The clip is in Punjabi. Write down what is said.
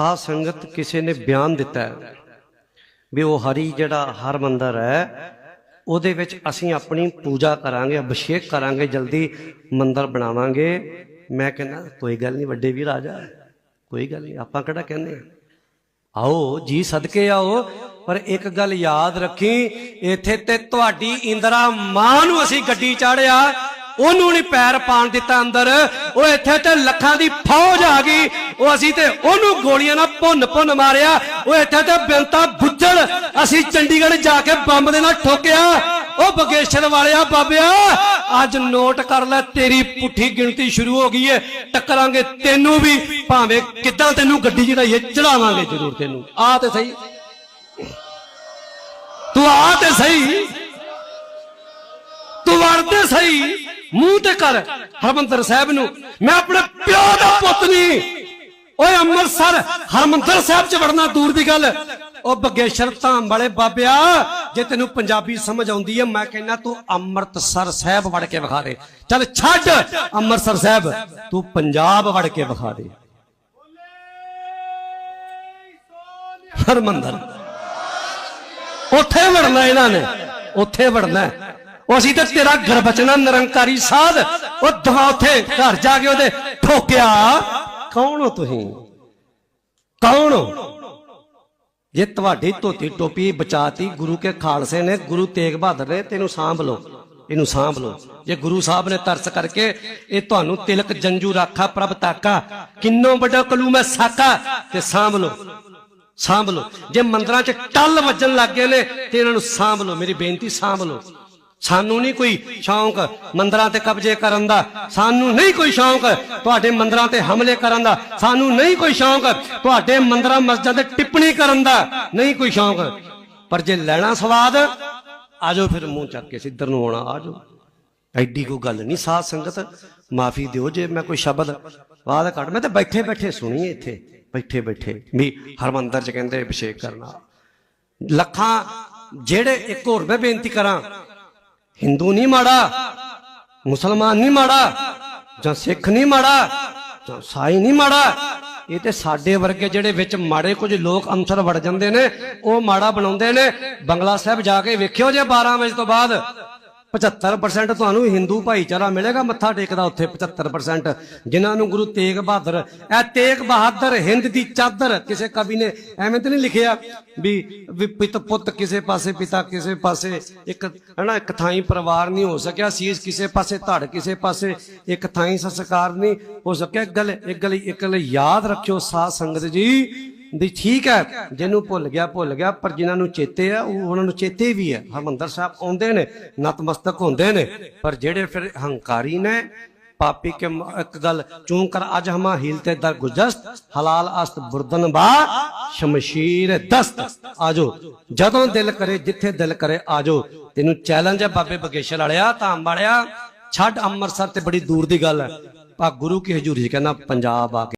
ਸਾਧ ਸੰਗਤ ਕਿਸੇ ਨੇ ਬਿਆਨ ਦਿੱਤਾ ਹੈ ਵੀ ਉਹ ਹਰੀ ਜਿਹੜਾ ਹਰ ਮੰਦਰ ਹੈ, ਉਹਦੇ ਵਿੱਚ ਅਸੀਂ ਆਪਣੀ ਪੂਜਾ ਕਰਾਂਗੇ, ਅਭਿਸ਼ੇਕ ਕਰਾਂਗੇ, ਜਲਦੀ ਮੰਦਰ ਬਣਾਵਾਂਗੇ। ਮੈਂ ਕਹਿੰਦਾ, ਕੋਈ ਗੱਲ ਨਹੀਂ, ਵੱਡੇ ਵੀਰ ਆ ਜਾ। ਕੋਈ ਗੱਲ ਨਹੀਂ, ਆਪਾਂ ਕਿਹੜਾ ਕਹਿੰਦੇ ਆ ਆਓ, ਜੀ ਸਦਕੇ ਆਓ, ਪਰ ਇੱਕ ਗੱਲ ਯਾਦ ਰੱਖੀ, ਇੱਥੇ ਤੇ ਤੁਹਾਡੀ ਇੰਦਰਾ ਮਾਂ ਨੂੰ ਅਸੀਂ ਗੱਡੀ ਚਾੜਿਆ ਉਹਨੂੰ ਨਹੀਂ ਪੈਰ ਪਾਣ ਦਿੱਤਾ ਅੰਦਰ। ਉਹ ਇੱਥੇ ਤੇ ਲੱਖਾਂ ਦੀ ਫੌਜ ਆ ਗਈ। ਉਹ ਅਸੀਂ ਤੇ ਉਹਨੂੰ ਗੋਲੀਆਂ ਨਾਲ ਭੁੰਨ ਭੁੰਨ ਮਾਰਿਆ। ਉਹ ਇੱਥੇ ਤੇ ਬਿੰਤਾ ਬੁੱਝਲ ਅਸੀਂ ਚੰਡੀਗੜ੍ਹ ਜਾ ਕੇ ਬੰਬ ਦੇ ਨਾਲ ਠੋਕਿਆ। ਉਹ ਬਗੇਸ਼ਰ ਵਾਲਿਆ, ਬਾਬਿਆ, ਅੱਜ ਨੋਟ ਕਰ ਲੈ, ਤੇਰੀ ਪੁੱਠੀ ਗਿਣਤੀ ਸ਼ੁਰੂ ਹੋ ਗਈ ਏ। ਟੱਕਰਾਂਗੇ ਤੈਨੂੰ ਵੀ। ਭਾਵੇਂ ਕਿੱਦਾਂ ਤੈਨੂੰ ਗੱਡੀ ਚੜਾਈਏ, ਚੜਾਵਾਂਗੇ ਜ਼ਰੂਰ ਤੈਨੂੰ। ਆ ਤੇ ਸਹੀ। ਤੂੰ ਆ ਤੇ ਸਹੀ। ਤੂੰ ਵੜ ਤੇ ਸਹੀ। ਮੂੰਹ ਤੇ ਕਰ, ਹਰਮੰਦਰ ਸਾਹਿਬ ਨੂੰ। ਮੈਂ ਆਪਣੇ ਪਿਓ ਦਾ ਪੁੱਤ ਨਹੀਂ ਓਏ ਅੰਮ੍ਰਿਤਸਰ, ਹਰਮੰਦਰ ਸਾਹਿਬ ਚ ਵੜਨਾ ਦੂਰ ਦੀ ਗੱਲ। ਉਹ ਬਗੇਸ਼ਰ ਧਾਮ ਵਾਲੇ ਬਾਬਿਆ, ਜੇ ਤੈਨੂੰ ਪੰਜਾਬੀ ਸਮਝ ਆਉਂਦੀ ਹੈ ਮੈਂ ਕਹਿੰਦਾ ਤੂੰ ਅੰਮ੍ਰਿਤਸਰ ਸਾਹਿਬ ਵੜ ਕੇ ਵਿਖਾ ਦੇ। ਚੱਲ ਛੱਡ ਅੰਮ੍ਰਿਤਸਰ ਸਾਹਿਬ। ਤੂੰ ਪੰਜਾਬ ਵੜ ਕੇ ਵਿਖਾ ਦੇ। ਹਰਮੰਦਰ। ਉੱਥੇ ਵੜਨਾ ਇਹਨਾਂ ਨੇ। ਉੱਥੇ ਵੜਨਾ। ਉਹ ਅਸੀਂ ਤੇ ਤੇਰਾ ਗਰਬਚਨਾ ਨਿਰੰਕਾਰੀ ਸਾਧ। ਉਹ ਦਵਾ ਉੱਥੇ ਘਰ ਜਾ ਕੇ ਉਹਦੇ ਠੋਕਿਆ। ਕੌਣ ਹੋ ਤੁਸੀਂ? ਕੌਣ ਹੋ? ਜੇ ਤੁਹਾਡੀ ਧੋਤੀ ਟੋਪੀ ਬਚਾਤੀ, ਗੁਰੂ ਕੇ ਖਾਲਸੇ ਨੇ, ਗੁਰੂ ਤੇਗ ਬਹਾਦਰ ਨੇ, ਤੈਨੂੰ ਸਾਂਭ ਲੋ ਇਹਨੂੰ ਸਾਂਭ ਲੋ ਜੇ ਗੁਰੂ ਸਾਹਿਬ ਨੇ ਤਰਸ ਕਰਕੇ ਇਹ ਤੁਹਾਨੂੰ ਤਿਲਕ ਜੰਜੂ ਰਾਖਾ, ਪ੍ਰਭ ਤਾਕਾ, ਕਿੰਨੋ ਵੱਡਾ ਕਲੂ ਮੈਂ ਸਾਕਾ, ਤੇ ਸਾਂਭ ਲੋ ਸਾਂਭ ਲੋ ਜੇ ਮੰਦਰਾਂ 'ਚ ਟੱਲ ਵੱਜਣ ਲੱਗ ਗਏ ਨੇ, ਤੇ ਇਹਨਾਂ ਨੂੰ ਸਾਂਭ ਲੋ ਮੇਰੀ ਬੇਨਤੀ, ਸਾਂਭ ਲੋ ਸਾਨੂੰ ਨਹੀਂ ਕੋਈ ਸ਼ੌਂਕ ਮੰਦਰਾਂ ਤੇ ਕਬਜ਼ੇ ਕਰਨ ਦਾ, ਸਾਨੂੰ ਨਹੀਂ ਕੋਈ ਸ਼ੌਂਕ ਤੁਹਾਡੇ ਮੰਦਰਾਂ ਤੇ ਹਮਲੇ ਕਰਨ ਦਾ, ਸਾਨੂੰ ਨਹੀਂ ਕੋਈ ਸ਼ੌਂਕ ਤੁਹਾਡੇ ਮੰਦਰਾਂ, ਮਸਜਿਦਾਂ ਤੇ ਟਿੱਪਣੀ ਕਰਨ ਦਾ, ਨਹੀਂ ਕੋਈ ਸ਼ੌਂਕ। ਪਰ ਜੇ ਲੈਣਾ ਸਵਾਦ, ਆਜੋ ਫਿਰ ਮੂੰਹ ਚੱਕ ਕੇ ਸਿੱਧਰ ਨੂੰ ਆਉਣਾ, ਆਜੋ। ਐਡੀ ਕੋਈ ਗੱਲ ਨਹੀਂ, ਸਾਧ ਸੰਗਤ, ਮਾਫੀ ਦਿਓ ਜੇ ਮੈਂ ਕੋਈ ਸ਼ਬਦ ਬਾਅਦ ਕੱਢ ਮੈਂ ਤੇ ਬੈਠੇ ਬੈਠੇ ਸੁਣੀ ਇੱਥੇ ਬੈਠੇ ਬੈਠੇ ਵੀ ਹਰਮੰਦਰ ਚ ਕਹਿੰਦੇ ਅਭਿਸ਼ੇਕ ਕਰਨਾ। ਲੱਖਾਂ, ਜਿਹੜੇ ਇੱਕ ਹੋਰ ਮੈਂ ਬੇਨਤੀ ਕਰਾਂ ਹਿੰਦੂ ਨਹੀਂ ਮਾੜਾ, ਮੁਸਲਮਾਨ ਨਹੀਂ ਮਾੜਾ, ਜਾਂ ਸਿੱਖ ਨਹੀਂ ਮਾੜਾ, ਜਾਂ ਸਾਈ ਨਹੀਂ ਮਾੜਾ, ਇਹ ਤੇ ਸਾਡੇ ਵਰਗੇ ਜਿਹੜੇ ਵਿੱਚ ਮਾੜੇ ਕੁਝ ਲੋਕ ਅੰਸਰ ਵੜ ਜਾਂਦੇ ਨੇ, ਉਹ ਮਾੜਾ ਬਣਾਉਂਦੇ ਨੇ। ਬੰਗਲਾ ਸਾਹਿਬ ਜਾ ਕੇ ਵੇਖਿਓ ਜੇ 12 ਵਜੇ ਤੋਂ ਬਾਅਦ। 75% ਤੁਹਾਨੂੰ ਹਿੰਦੂ ਭਾਈਚਾਰਾ ਮਿਲੇਗਾ, ਮੱਥਾ ਟੇਕਦਾ ਉੱਥੇ 75% ਜਿਨ੍ਹਾਂ ਨੂੰ ਗੁਰੂ ਤੇਗ ਬਹਾਦਰ, ਇਹ ਤੇਗ ਬਹਾਦਰ ਹਿੰਦ ਦੀ ਚਾਦਰ, ਕਿਸੇ ਕਵੀ ਨੇ ਐਵੇਂ ਤਾਂ ਨਹੀਂ ਲਿਖਿਆ ਵੀ ਪਿਤ ਪੁੱਤ ਕਿਸੇ ਪਾਸੇ, ਪਿਤਾ ਕਿਸੇ ਪਾਸੇ, ਇੱਕ ਹਨਾ, ਇੱਕ ਥਾਈ ਪਰਿਵਾਰ ਨਹੀਂ ਹੋ ਸਕਿਆ, ਸੀਸ ਕਿਸੇ ਪਾਸੇ, ਧੜ ਕਿਸੇ ਪਾਸੇ, ਇੱਕ ਥਾਈ ਸੰਸਕਾਰ ਨਹੀਂ ਹੋ ਸਕਿਆ। ਗੱਲ, ਇੱਕ ਗੱਲ ਇੱਕ ਗੱਲ ਯਾਦ ਰੱਖਿਓ ਸਾਧ ਸੰਗਤ ਜੀ ਵੀ ਠੀਕ ਹੈ ਜਿਹਨੂੰ ਭੁੱਲ ਗਿਆ ਭੁੱਲ ਗਿਆ, ਪਰ ਜਿਨ੍ਹਾਂ ਨੂੰ ਚੇਤੇ ਆ, ਉਹ ਉਹਨਾਂ ਨੂੰ ਚੇਤੇ ਵੀ ਹੈ ਹਰਮੰਦਰ ਸਾਹਿਬ ਆਉਂਦੇ ਨੇ, ਨਤਮਸਤਕ ਹੁੰਦੇ ਨੇ, ਪਰ ਜਿਹੜੇ ਫਿਰ ਹੰਕਾਰੀ ਨੇ, ਪਾਪੀ ਕੇ ਮ- ਇੱਕ ਗੱਲ ਚੂੰ ਕਰ, ਅਜ ਹਮਾ ਹੀਲਤੇ ਦਰ ਗੁਜਸਤ ਹਲਾਲ ਅਸਤ ਬੁਰਦਨ ਬਾ ਸ਼ਮਸ਼ੀਰ ਦਸਤ। ਆਜੋ, ਜਦੋਂ ਦਿਲ ਕਰੇ, ਜਿੱਥੇ ਦਿਲ ਕਰੇ, ਆਜੋ। ਤੈਨੂੰ ਚੈਲੰਜ ਹੈ ਬਾਬੇ ਬਗੇਸ਼ਰ ਵਾਲਿਆ ਧਾਮ ਵਾਲਿਆ, ਛੱਡ ਅੰਮ੍ਰਿਤਸਰ ਤੇ ਬੜੀ ਦੂਰ ਦੀ ਗੱਲ ਹੈ ਪਾ ਗੁਰੂ ਕੀ ਹਜ਼ੂਰੀ ਚ ਕਹਿੰਦਾ ਪੰਜਾਬ ਆ ਕੇ।